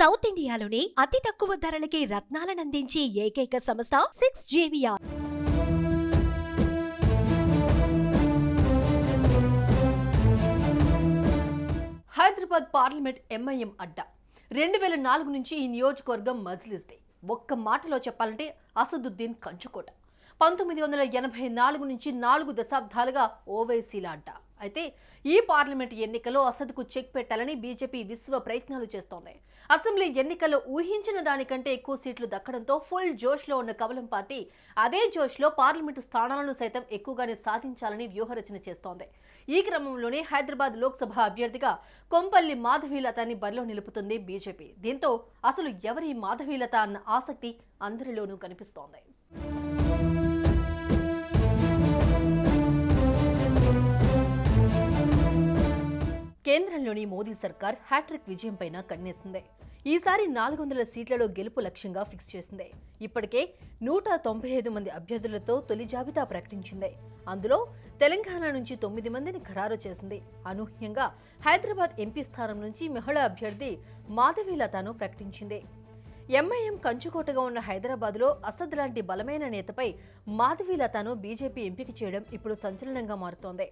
South ఇండియాలోని అతి తక్కువ ధరలకి రత్నాలనందించే ఏకైక సంస్థ సిక్స్ జేవియా హైదరాబాద్ పార్లమెంట్ ఎంఐఎం అడ్డా. రెండు వేల నాలుగు నుంచి ఈ నియోజకవర్గం మజిలిస్తే. ఒక్క మాటలో చెప్పాలంటే అసదుద్దీన్ కంచుకోట. పంతొమ్మిది వందల ఎనభై నాలుగు నుంచి నాలుగు దశాబ్దాలుగా ఓవైసీల అడ్డా. అయితే ఈ పార్లమెంట్ ఎన్నికల్లో అసద్కు చెక్ పెట్టాలని బీజేపీ విశ్వ ప్రయత్నాలు చేస్తోంది. అసెంబ్లీ ఎన్నికల్లో ఊహించిన దానికంటే ఎక్కువ సీట్లు దక్కడంతో ఫుల్ జోష్లో ఉన్న కమలం పార్టీ అదే జోష్లో పార్లమెంటు స్థానాలను సైతం ఎక్కువగానే సాధించాలని వ్యూహరచన చేస్తోంది. ఈ క్రమంలోనే హైదరాబాద్ లోక్సభ అభ్యర్థిగా కొంపల్లి మాధవీలతని బరిలో నిలుపుతుంది బీజేపీ. దీంతో అసలు ఎవరి మాధవీలత అన్న ఆసక్తి అందరిలోనూ కనిపిస్తోంది. కేంద్రంలోని మోదీ సర్కార్ హ్యాట్రిక్ విజయంపైన కన్నేసింది. ఈసారి నాలుగు వందల సీట్లలో గెలుపు లక్ష్యంగా ఫిక్స్ చేసింది. ఇప్పటికే నూట తొంభై ఐదు మంది అభ్యర్థులతో తొలి జాబితా ప్రకటించింది. అందులో తెలంగాణ నుంచి తొమ్మిది మందిని ఖరారు చేసింది. అనూహ్యంగా హైదరాబాద్ ఎంపీ స్థానం నుంచి మహిళా అభ్యర్థి మాధవీలతను ప్రకటించింది. ఎంఐఎం కంచుకోటగా ఉన్న హైదరాబాద్లో అసద్ లాంటి బలమైన నేతపై మాధవీలతను బీజేపీ ఎంపిక చేయడం ఇప్పుడు సంచలనంగా మారుతోంది.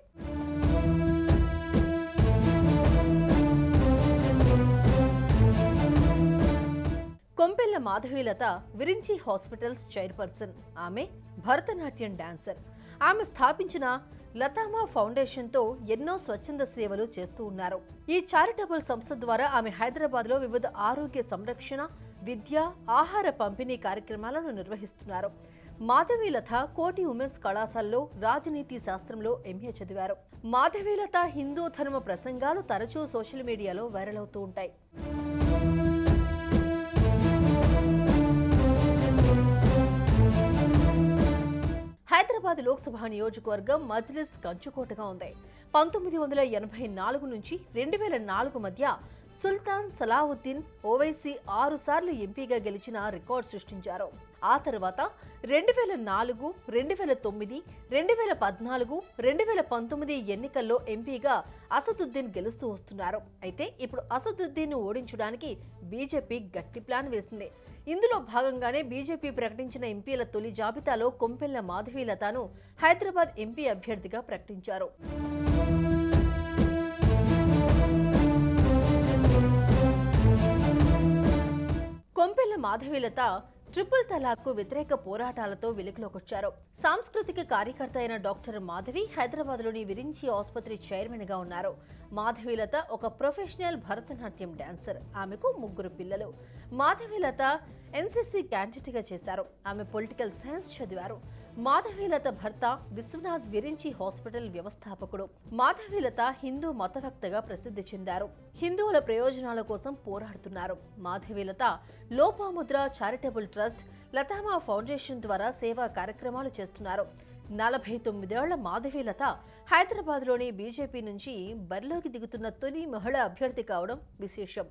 Kompella Madhavi Latha Virinchi hospitals chairperson. ఆమె భరతనాట్యం డాన్సర్. ఆమె స్థాపించిన లతామా ఫౌండేషన్తో ఎన్నో స్వచ్ఛంద సేవలు చేస్తూ ఉన్నారు. ఈ చారిటబుల్ సంస్థ ద్వారా ఆమె హైదరాబాద్లో వివిధ ఆరోగ్య సంరక్షణ విద్య ఆహార పంపిణీ కార్యక్రమాలను నిర్వహిస్తున్నారు. మాధవీలత కోటి ఉమెన్స్ కళాశాలలో రాజనీతి శాస్త్రంలో ఎంఏ చదివారు. మాధవీలత హిందూ ధర్మ ప్రసంగాలు తరచూ సోషల్ మీడియాలో వైరల్ అవుతూ ఉంటాయి. హైదరాబాద్ లోక్సభ నియోజకవర్గం మజ్లిస్ కంచుకోటగా ఉంది. పంతొమ్మిది వందల ఎనభై నాలుగు నుంచి రెండు వేల నాలుగు మధ్య సుల్తాన్ సలావుద్దీన్ ఓవైసీ ఆరు సార్లు ఎంపీగా గెలిచిన రికార్డ్ సృష్టించారు. ఆ తర్వాత రెండు వేల నాలుగు రెండు వేల తొమ్మిది రెండు వేల పద్నాలుగు రెండు వేల పంతొమ్మిది ఎన్నికల్లో ఎంపీగా అసదుద్దీన్ గెలుస్తూ వస్తున్నారు. అయితే ఇప్పుడు అసదుద్దీన్ ఓడించడానికి బీజేపీ గట్టి ప్లాన్ వేసింది. ఇందులో భాగంగానే బీజేపీ ప్రకటించిన ఎంపీల తొలి జాబితాలో కొంపెల్ల మాధవీలతను హైదరాబాద్ ఎంపీ అభ్యర్థిగా ప్రకటించారు. మాధవీలత ట్రిపుల్ తలాక్కు వ్యతిరేక పోరాటాలతో వెలుగులోకొచ్చారు. సాంస్కృతిక కార్యకర్త అయిన డాక్టర్ మాధవి హైదరాబాద్లోని విరించి ఆసుపత్రి చైర్మన్గా ఉన్నారు. మాధవీలత ఒక ప్రొఫెషనల్ భరతనాట్యం డాన్సర్. ఆమెకు ముగ్గురు పిల్లలు. మాధవీలత ఎన్సీసీ క్యాండిడేట్గా చేశారు. ఆమె పొలిటికల్ సైన్స్ చదివారు. మాధవీలత భర్త విశ్వనాథ్ విరించి హాస్పిటల్ వ్యవస్థాపకుడు. మాధవీలత హిందూ మతవక్తగా ప్రసిద్ధి చెందారు. హిందువుల ప్రయోజనాల కోసం పోరాడుతున్నారు. Madhavi Latha Lopamudra charitable trust Lathama foundation ద్వారా సేవా కార్యక్రమాలు చేస్తున్నారు. నలభై తొమ్మిదేళ్ళ మాధవీలత హైదరాబాద్లోని బీజేపీ నుంచి బరిలోకి దిగుతున్న తొలి మహిళా అభ్యర్థి కావడం విశేషం.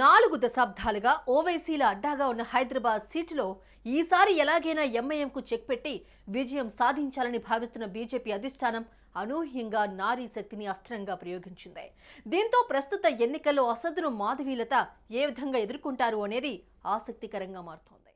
నాలుగు దశాబ్దాలుగా ఓవైసీల అడ్డాగా ఉన్న హైదరాబాద్ సీటులో ఈసారి ఎలాగైనా ఎంఐఎంకు చెక్ పెట్టి విజయం సాధించాలని భావిస్తున్న బీజేపీ అధిష్టానం అనూహ్యంగా నారీ శక్తిని అస్త్రంగా ప్రయోగించింది. దీంతో ప్రస్తుత ఎన్నికల్లో అసదును మాధవీలత ఏ విధంగా ఎదుర్కొంటారు అనేది ఆసక్తికరంగా మారుతోంది.